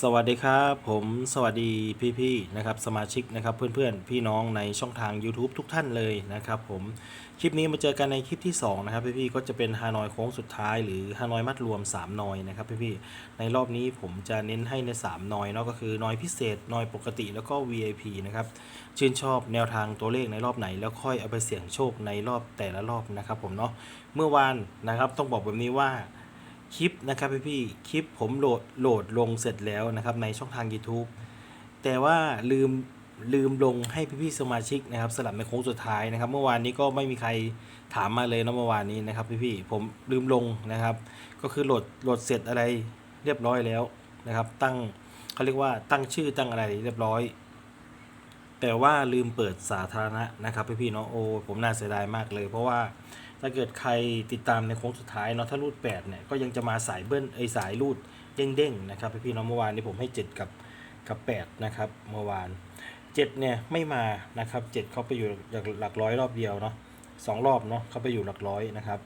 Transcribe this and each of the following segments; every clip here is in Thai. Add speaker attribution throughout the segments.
Speaker 1: สวัสดีครับผมสวัสดีพี่ๆนะครับสมาชิกนะครับเพื่อนๆ พี่น้องในช่องทาง YouTube ทุกท่านเลยนะครับผมคลิปนี้มาเจอกันในคลิปที่ 2 นะครับพี่ๆก็จะเป็นฮานอยโค้งสุดท้ายหรือฮานอยมัดรวม 3 นอยนะครับพี่ๆในรอบนี้ผมจะเน้นให้ใน 3 นอยเนาะก็คือนอยพิเศษนอยปกติแล้วก็ VIP นะครับชื่นชอบแนวทางตัวเลขในรอบไหน แล้วค่อยเอาไปเสี่ยงโชคในรอบแต่ละรอบนะครับผมเนาะเมื่อวานนะครับต้องบอกแบบนี้ว่า คลิปนะครับพี่พี่คลิปผมโหลดโหลดลงเสร็จแล้วนะครับในช่องทาง YouTube แต่ว่าลืมลืมลงให้พี่พี่สมาชิกนะครับสลับในโค้งสุดท้ายนะครับ เมื่อวานนี้ก็ไม่มีใครถามมาเลยนะเมื่อวานนี้นะครับพี่พี่ผมลืมลงนะครับ ก็คือโหลดโหลดเสร็จอะไรเรียบร้อยแล้วนะครับ ตั้งเขาเรียกว่าตั้งชื่อตั้งอะไรเรียบร้อย แต่ว่าลืมเปิดสาธารณะนะครับพี่พี่เนาะโอ้ผมน่าเสียดายมากเลย เพราะว่า ถ้าเกิดใครติดตามในโค้งสุดท้ายเนาะถ้ารูด8เนี่ยก็ยังจะมาสายเบิ้ลไอสายรูดเด้งๆนะครับพี่พี่ๆเนาะเมื่อวานนี้ผมให้ 7 กับกับ 8 นะครับเมื่อวาน 7 เนี่ยไม่มานะครับ 7 เขาไปอยู่หลักหลักร้อยรอบเดียวเนาะสองรอบเนาะเขาไปอยู่หลักร้อยนะครับ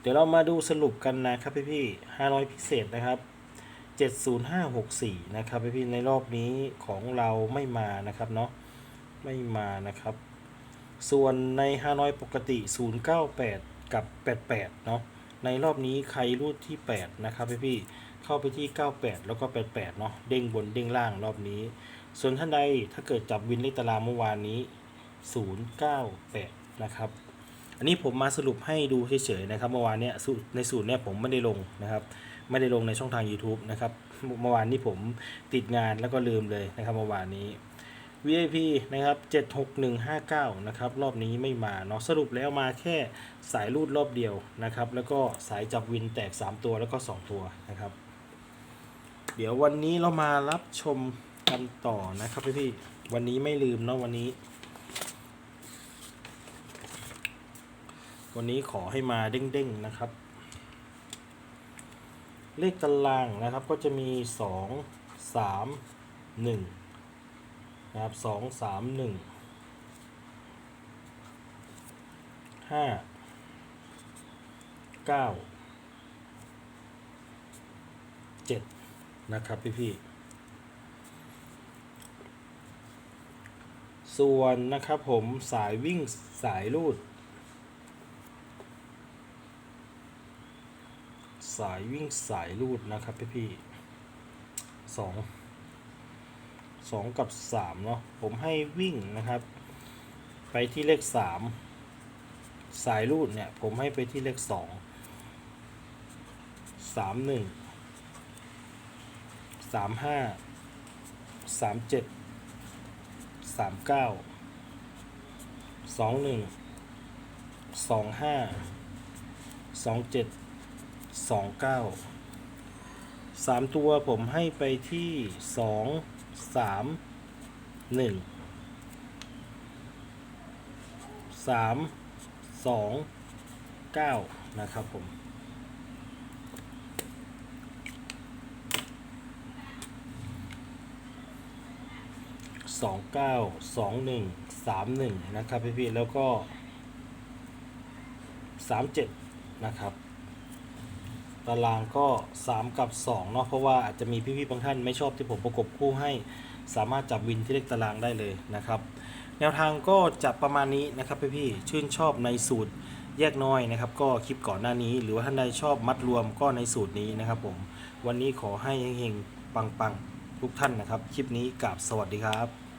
Speaker 1: เดี๋ยวเรามาดูสรุปกันนะครับพี่พี่ห้าร้อยพิเศษนะครับ70564นะครับพี่พี่ในรอบนี้ของเราไม่มานะครับเนาะไม่มานะครับ ส่วนในฮานอยปกติ 098 กับ 88 เนาะ ในรอบนี้ใครรูดที่ 8 นะครับพี่พี่ๆเข้าไปที่ 98 แล้วก็ 88 เนาะ เด้งบนเด้งล่างรอบนี้ ส่วนท่านใดถ้าเกิดจับวินเลขตารางเมื่อวานนี้ 098 นะครับ อันนี้ผมมาสรุปให้ดูเฉยๆนะครับเมื่อวานเนี้ยในสูตรเนี้ยผมไม่ได้ลงนะครับ ไม่ได้ลงในช่องทาง YouTube นะครับ เมื่อวานนี้ผมติดงานแล้วก็ลืมเลยนะครับเมื่อวานนี้ VIP นะครับ 76159 นะครับ รอบนี้ไม่มาเนาะสรุปแล้วมาแค่สายรูดรอบเดียวนะครับ แล้วก็สายจับวินแตก 3 ตัวแล้วก็ 2 ตัวนะครับ เดี๋ยววันนี้เรามารับชมกันต่อนะครับพี่พี่วันนี้ไม่ลืมเนาะวันนี้ วันนี้ขอให้มาเด้งๆนะครับ เลขตารางนะครับก็จะมี 2 3 1 นะครับสองสามหนึ่งห้าเก้าเจ็ดนะครับพี่พี่ส่วนนะครับผมสายวิ่งสายรูด สายวิ่งสายรูดนะครับพี่พี่สอง สองกับสามเนาะผมให้วิ่งนะครับ ไปที่เลขสามสายรูดเนี่ย ผมให้ไปที่เลขสองสามหนึ่งสามห้าสามเจ็ดสามเก้าสองหนึ่งสองห้าสองเจ็ดสองเก้าสามตัวผมให้ไปที่สอง สามหนึ่งสามสองเก้านะครับผมสองเก้าสองหนึ่งสามหนึ่งนะครับพี่ๆแล้วก็สามเจ็ดนะครับารางก็ 3 กับ 2 เนาะเพราะว่าอาจจะมีพี่ๆบางท่านไม่ชอบที่ผมประกบคู่ให้ สามารถจับวินที่เลขตารางได้เลยนะครับ แนวทางก็จะประมาณนี้นะครับพี่ๆชื่นชอบในสูตรแยกน้อยนะครับก็คลิปก่อนหน้านี้ หรือว่าท่านใดชอบมัดรวมก็ในสูตรนี้นะครับผมวันนี้ขอให้เฮงๆปังๆทุกท่านนะครับ คลิปนี้กับสวัสดีครับ